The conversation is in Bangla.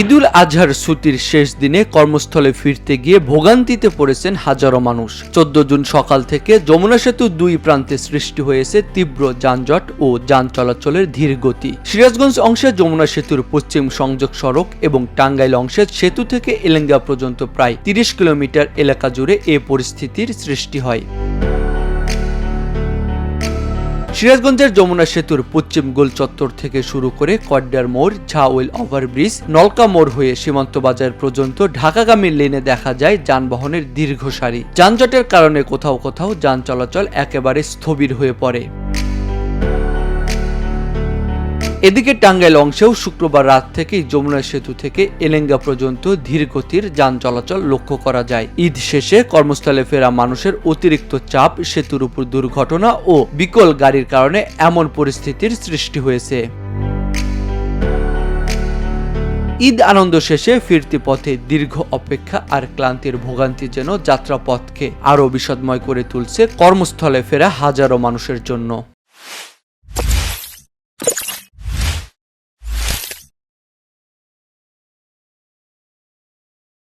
ঈদুল আজহার ছুটির শেষ দিনে কর্মস্থলে ফিরতে গিয়ে ভোগান্তিতে পড়েছেন হাজারো মানুষ। চোদ্দ জুন সকাল থেকে যমুনা সেতু দুই প্রান্তে সৃষ্টি হয়েছে তীব্র যানজট ও যান চলাচলের ধীর গতি। সিরাজগঞ্জ অংশে যমুনা সেতুর পশ্চিম সংযোগ সড়ক এবং টাঙ্গাইল অংশে সেতু থেকে এলেঙ্গা পর্যন্ত প্রায় তিরিশ কিলোমিটার এলাকা জুড়ে এ পরিস্থিতির সৃষ্টি হয়। সিরাজগঞ্জের যমুনা সেতুর পশ্চিম গোল চত্বর থেকে শুরু করে কড্ডার মোড় ঝাউল ওভারব্রিজ, নলকা মোড় হয়ে সীমান্ত বাজার পর্যন্ত ঢাকাগামী লেনে দেখা যায় যানবাহনের দীর্ঘ সারি যানজটের কারণে কোথাও কোথাও যান চলাচল একেবারে স্থবির হয়ে পড়ে। এদিকে টাঙ্গাইল অংশেও শুক্রবার রাত থেকেই যমুনা সেতু থেকে এলেঙ্গা পর্যন্ত ধীর গতির যান চলাচল লক্ষ্য করা যায়। ঈদ শেষে কর্মস্থলে ফেরা মানুষের অতিরিক্ত চাপ, সেতুর উপর দুর্ঘটনা ও বিকল গাড়ির কারণে এমন পরিস্থিতির সৃষ্টি হয়েছে। ঈদ আনন্দ শেষে ফিরতি পথে দীর্ঘ অপেক্ষা আর ক্লান্তির ভোগান্তি যেন যাত্রাপথকে আরও বিষদময় করে তুলছে কর্মস্থলে ফেরা হাজারো মানুষের জন্য।